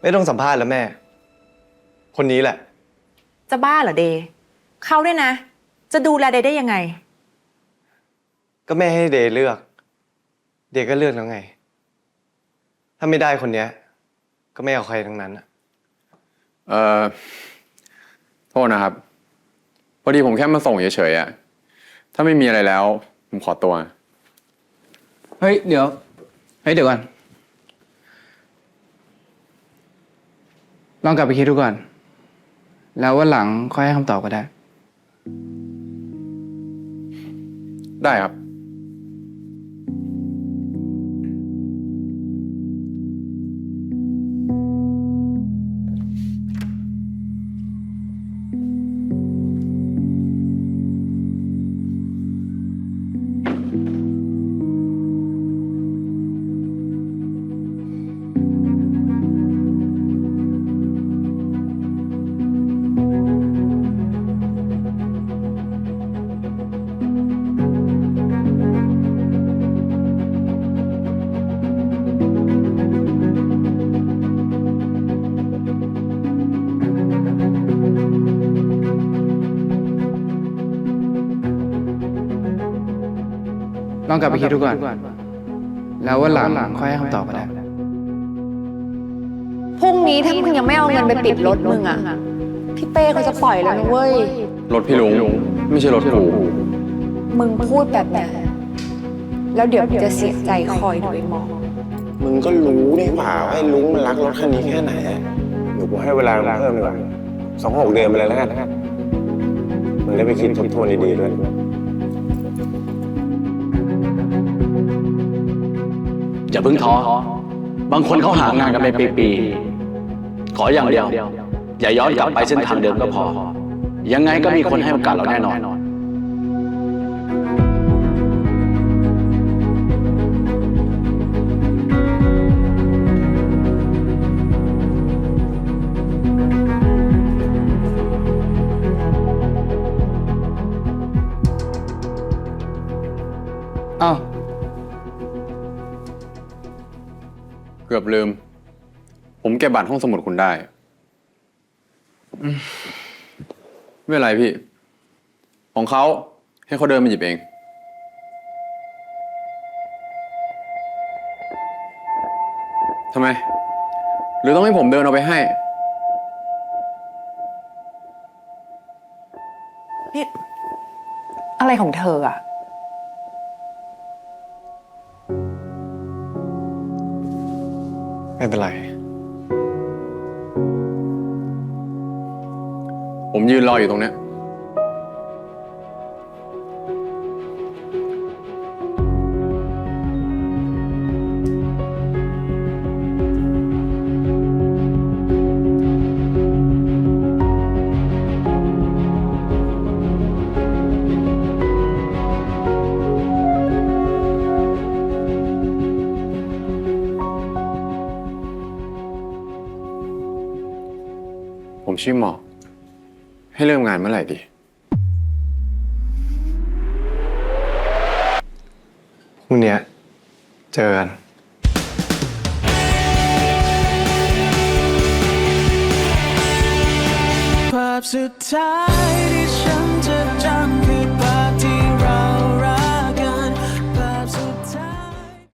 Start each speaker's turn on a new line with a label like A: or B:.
A: ไม่ต้องสัมภาษณ์แล้วแม่ คนนี้แหละ
B: จะบ้าเหรอเดย์เขาเนี่ยนะ จะดูแลเดย์ได้ยังไง
A: ก็แม่ให้เดย์เลือก เดย์ก็เลือกแล้วไง ถ้าไม่ได้คนเนี้ย ก็ไม่เอาใครทั้งนั้นอะ
C: เอ่อ โทษนะครับ พอดีผมแค่มาส่งเฉยๆอะถ้าไม่มีอะไรแล้ว ผมขอตัว
D: เฮ้ย เดี๋ยว เฮ้ย เดี๋ยวก่อน ลองกลับไปคิดดูก่อน แล้ววันหลังค่อยให้คำตอบก็ได้
C: ได้ครับ
D: ลองกลับไปคิดดูก่อน แล้ววันหลังค่อยให้คำตอบก็ได้
B: พรุ่งนี้ถ้ามึงยังไม่เอาเงินไปปิดรถมึงอะพี่เป้เขาจะปล่อยแล้วนะเว้ย
C: รถพี่ลุงไม่ใช่รถกู
B: มึงพูดแบบเนี้ยแล้วเดี๋ยวมึงจะเสียใจคอยดูไอ้หมอ
E: มึงก็รู้นี่หว่าว่าไอ้ลุงมันรักรถคันนี้แค่ไหนอะเดี๋ยวกูให้เวลามึงเพิ่มดีกว่าสองหกเดือนไปเลยแล้วกันมึงได้ไปคิดทบทวนดีๆด้วย
F: อย่าเพิ่งท้อ บางคนเขาหางานกันไปปีๆ ขออย่างเดียว อย่าย้อนกลับไปเส้นทางเดิมก็พอ ยังไงก็มีคนให้โอกาสเราแน่นอน
D: อ้าว
C: เกือบลืม ผมเก็บบัตรห้องสมุดคุณได้ ไม่เป็นไรพี่ ของเขาให้เขาเดินมาหยิบเอง ทำไม หรือต้องให้ผมเดินเอาไปให้
B: นี่ อะไรของเธออะ
A: ไม่เป็นไร
C: ผมยืนรออยู่ตรงเนี้ย ชื่อหมอกให้เริ่มงานเมื่อไหร่ดี
A: พรุ่งเนี้ยเจอกัน
G: ภาพสุดท้ายที่